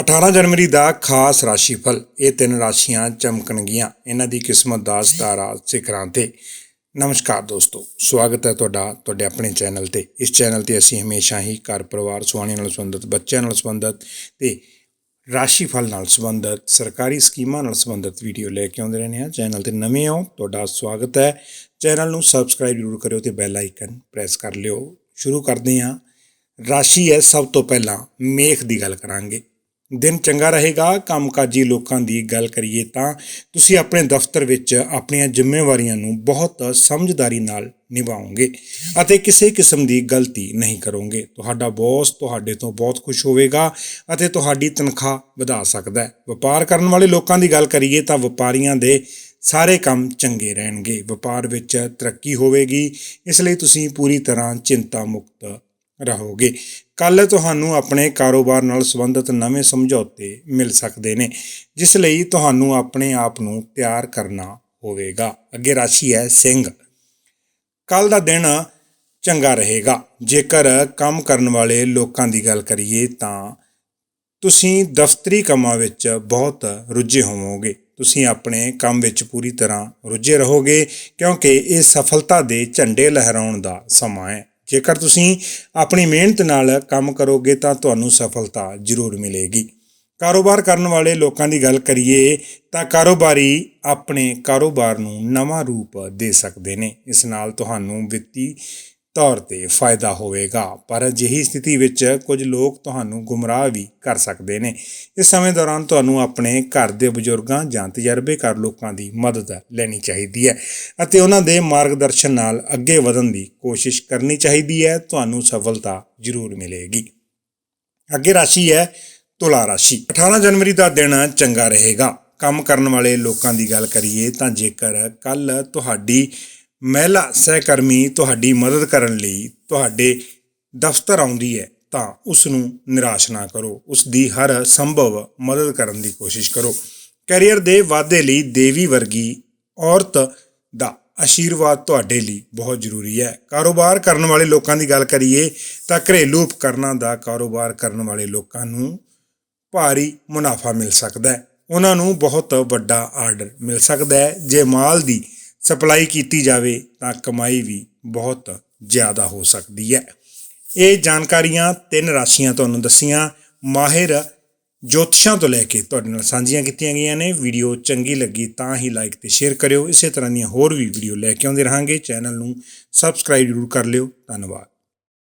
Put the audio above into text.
18 ਜਨਵਰੀ ਦਾ ਖਾਸ ਰਾਸ਼ੀਫਲ, ਇਹ ਤਿੰਨ ਰਾਸ਼ੀਆਂ ਚਮਕਣਗੀਆਂ। ਇਹਨਾਂ ਦੀ ਕਿਸਮਤ ਦਾ ਸਿਤਾਰਾ ਸਿਖਰਾਂ ਤੇ। ਨਮਸਕਾਰ ਦੋਸਤੋ, ਸਵਾਗਤ ਹੈ ਤੁਹਾਡਾ, ਤੁਹਾਡੇ ਆਪਣੇ ਚੈਨਲ ਤੇ। ਇਸ ਚੈਨਲ ਤੇ ਅਸੀਂ ਹਮੇਸ਼ਾ ਹੀ ਘਰ ਪਰਿਵਾਰ ਸੁਹਾਣੀ ਨਾਲ ਸੰਬੰਧਿਤ, ਬੱਚਿਆਂ ਨਾਲ ਸੰਬੰਧਿਤ ਤੇ ਰਾਸ਼ੀਫਲ ਨਾਲ ਸੰਬੰਧਿਤ, ਸਰਕਾਰੀ ਸਕੀਮਾਂ ਨਾਲ ਸੰਬੰਧਿਤ ਵੀਡੀਓ ਲੈ ਕੇ ਆਉਂਦੇ ਰਹਿੰਦੇ ਹਾਂ। ਚੈਨਲ ਤੇ ਨਵੇਂ ਹੋ, ਤੁਹਾਡਾ ਸਵਾਗਤ ਹੈ। ਚੈਨਲ ਨੂੰ ਸਬਸਕ੍ਰਾਈਬ ਜ਼ਰੂਰ ਕਰਿਓ ਤੇ ਬੈਲ ਆਈਕਨ ਪ੍ਰੈਸ ਕਰ ਲਿਓ। ਸ਼ੁਰੂ ਕਰਦੇ ਹਾਂ। ਰਾਸ਼ੀ ਹੈ ਸਭ ਤੋਂ ਪਹਿਲਾਂ ਮੇਖ ਦੀ ਗੱਲ ਕਰਾਂਗੇ। ਦਿਨ ਚੰਗਾ ਰਹੇਗਾ, ਕੰਮਕਾਜੀ ਲੋਕਾਂ ਦੀ ਗੱਲ ਕਰੀਏ ਤਾਂ, ਤੁਸੀਂ ਆਪਣੇ ਦਫ਼ਤਰ ਵਿੱਚ ਆਪਣੀਆਂ ਜ਼ਿੰਮੇਵਾਰੀਆਂ ਨੂੰ ਬਹੁਤ ਸਮਝਦਾਰੀ ਨਾਲ ਨਿਭਾਓਗੇ ਅਤੇ ਕਿਸੇ ਕਿਸਮ ਦੀ ਗਲਤੀ ਨਹੀਂ ਕਰੋਗੇ। ਤੁਹਾਡਾ ਬੌਸ ਤੁਹਾਡੇ ਤੋਂ ਬਹੁਤ ਖੁਸ਼ ਹੋਵੇਗਾ ਅਤੇ ਤੁਹਾਡੀ ਤਨਖਾਹ ਵਧਾ ਸਕਦਾ ਹੈ। ਵਪਾਰ ਕਰਨ ਵਾਲੇ ਲੋਕਾਂ ਦੀ ਗੱਲ ਕਰੀਏ ਤਾਂ ਵਪਾਰੀਆਂ ਦੇ ਸਾਰੇ ਕੰਮ ਚੰਗੇ ਰਹਿਣਗੇ। ਵਪਾਰ ਵਿੱਚ ਤਰੱਕੀ ਹੋਵੇਗੀ, ਇਸ ਲਈ ਤੁਸੀਂ ਪੂਰੀ ਤਰ੍ਹਾਂ ਚਿੰਤਾ ਮੁਕਤ ਰਹੋਗੇ। ਕੱਲ ਤੁਹਾਨੂੰ ਆਪਣੇ ਕਾਰੋਬਾਰ ਨਾਲ ਸੰਬੰਧਿਤ ਨਵੇਂ ਸਮਝੌਤੇ ਮਿਲ ਸਕਦੇ ਨੇ, ਜਿਸ ਲਈ ਤੁਹਾਨੂੰ ਆਪਣੇ ਆਪ ਨੂੰ ਤਿਆਰ ਕਰਨਾ ਹੋਵੇਗਾ। ਅੱਗੇ ਰਾਸ਼ੀ ਹੈ ਸਿੰਘ। ਕੱਲ ਦਾ ਦਿਨ ਚੰਗਾ ਰਹੇਗਾ। ਜੇਕਰ ਕੰਮ ਕਰਨ ਵਾਲੇ ਲੋਕਾਂ ਦੀ ਗੱਲ ਕਰੀਏ ਤਾਂ ਤੁਸੀਂ ਦਫ਼ਤਰੀ ਕੰਮਾਂ ਵਿੱਚ ਬਹੁਤ ਰੁੱਝੇ ਹੋਵੋਗੇ। ਤੁਸੀਂ ਆਪਣੇ ਕੰਮ ਵਿੱਚ ਪੂਰੀ ਤਰ੍ਹਾਂ ਰੁੱਝੇ ਰਹੋਗੇ, ਕਿਉਂਕਿ ਇਹ ਸਫਲਤਾ ਦੇ ਝੰਡੇ ਲਹਿਰਾਉਣ ਦਾ ਸਮਾਂ ਹੈ। ਜੇਕਰ ਤੁਸੀਂ ਆਪਣੀ ਮਿਹਨਤ ਨਾਲ ਕੰਮ ਕਰੋਗੇ ਤਾਂ ਤੁਹਾਨੂੰ ਸਫਲਤਾ ਜ਼ਰੂਰ ਮਿਲੇਗੀ। ਕਾਰੋਬਾਰ ਕਰਨ ਵਾਲੇ ਲੋਕਾਂ ਦੀ ਗੱਲ ਕਰੀਏ ਤਾਂ ਕਾਰੋਬਾਰੀ ਆਪਣੇ ਕਾਰੋਬਾਰ ਨੂੰ ਨਵਾਂ ਰੂਪ ਦੇ ਸਕਦੇ ਨੇ। ਇਸ ਨਾਲ ਤੁਹਾਨੂੰ ਵਿੱਤੀ ਤੌਰ ਤੇ ਫਾਇਦਾ ਹੋਵੇਗਾ। ਪਰ ਅਜਿਹੀ ਸਥਿਤੀ ਵਿੱਚ ਕੁਝ ਲੋਕ ਤੁਹਾਨੂੰ ਗੁੰਮਰਾਹ ਵੀ ਕਰ ਸਕਦੇ ਨੇ। ਇਸ ਸਮੇਂ ਦੌਰਾਨ ਤੁਹਾਨੂੰ ਆਪਣੇ ਘਰ ਦੇ ਬਜ਼ੁਰਗਾਂ ਜਾਂ ਤਜਰਬੇਕਾਰ ਲੋਕਾਂ ਦੀ ਮਦਦ ਲੈਣੀ ਚਾਹੀਦੀ ਹੈ ਅਤੇ ਉਹਨਾਂ ਦੇ ਮਾਰਗਦਰਸ਼ਨ ਨਾਲ ਅੱਗੇ ਵਧਣ ਦੀ ਕੋਸ਼ਿਸ਼ ਕਰਨੀ ਚਾਹੀਦੀ ਹੈ। ਤੁਹਾਨੂੰ ਸਫਲਤਾ ਜ਼ਰੂਰ ਮਿਲੇਗੀ। ਅੱਗੇ ਰਾਸ਼ੀ ਹੈ ਤੁਲਾ ਰਾਸ਼ੀ। 18 ਜਨਵਰੀ ਦਾ ਦਿਨ ਚੰਗਾ ਰਹੇਗਾ। ਕੰਮ ਕਰਨ ਵਾਲੇ ਲੋਕਾਂ ਦੀ ਗੱਲ ਕਰੀਏ ਤਾਂ ਜੇਕਰ ਕੱਲ ਤੁਹਾਡੀ ਮਹਿਲਾ ਸਹਿਕਰਮੀ ਤੁਹਾਡੀ ਮਦਦ ਕਰਨ ਲਈ ਤੁਹਾਡੇ ਦਫ਼ਤਰ ਆਉਂਦੀ ਹੈ, ਤਾਂ ਉਸ ਨੂੰ ਨਿਰਾਸ਼ ਨਾ ਕਰੋ। ਉਸ ਦੀ ਹਰ ਸੰਭਵ ਮਦਦ ਕਰਨ ਦੀ ਕੋਸ਼ਿਸ਼ ਕਰੋ। ਕੈਰੀਅਰ ਦੇ ਵਾਧੇ ਲਈ ਦੇਵੀ ਵਰਗੀ ਔਰਤ ਦਾ ਆਸ਼ੀਰਵਾਦ ਤੁਹਾਡੇ ਲਈ ਬਹੁਤ ਜ਼ਰੂਰੀ ਹੈ। ਕਾਰੋਬਾਰ ਕਰਨ ਵਾਲੇ ਲੋਕਾਂ ਦੀ ਗੱਲ ਕਰੀਏ, ਤਾਂ ਘਰੇਲੂ ਉਪਕਰਨਾਂ ਦਾ ਕਾਰੋਬਾਰ ਕਰਨ ਵਾਲੇ ਲੋਕਾਂ ਨੂੰ ਭਾਰੀ ਮੁਨਾਫਾ ਮਿਲ ਸਕਦਾ ਹੈ। ਉਹਨਾਂ ਨੂੰ ਬਹੁਤ ਵੱਡਾ ਆਰਡਰ ਮਿਲ ਸਕਦਾ ਹੈ। ਜੇ ਮਾਲ ਦੀ ਸਪਲਾਈ ਕੀਤੀ ਜਾਵੇ ਤਾਂ ਕਮਾਈ ਵੀ ਬਹੁਤ ਜ਼ਿਆਦਾ ਹੋ ਸਕਦੀ ਹੈ। ਇਹ ਜਾਣਕਾਰੀਆਂ ਤਿੰਨ ਰਾਸ਼ੀਆਂ ਤੁਹਾਨੂੰ ਦੱਸੀਆਂ। ਮਾਹਿਰ ਜੋਤਸ਼ਾਂ ਤੋਂ ਲੈ ਕੇ ਤੁਹਾਡੇ ਨਾਲ ਸਾਂਝੀਆਂ ਕੀਤੀਆਂ ਗਈਆਂ ਨੇ। ਵੀਡੀਓ ਚੰਗੀ ਲੱਗੀ ਤਾਂ ਹੀ ਲਾਈਕ ਤੇ ਸ਼ੇਅਰ ਕਰਿਓ। ਇਸੇ ਤਰ੍ਹਾਂ ਦੀਆਂ ਹੋਰ ਵੀ ਵੀਡੀਓ ਲੈ ਕੇ ਆਉਂਦੇ ਰਹਾਂਗੇ। ਚੈਨਲ ਨੂੰ ਸਬਸਕ੍ਰਾਈਬ ਜ਼ਰੂਰ ਕਰ ਲਿਓ। ਧੰਨਵਾਦ।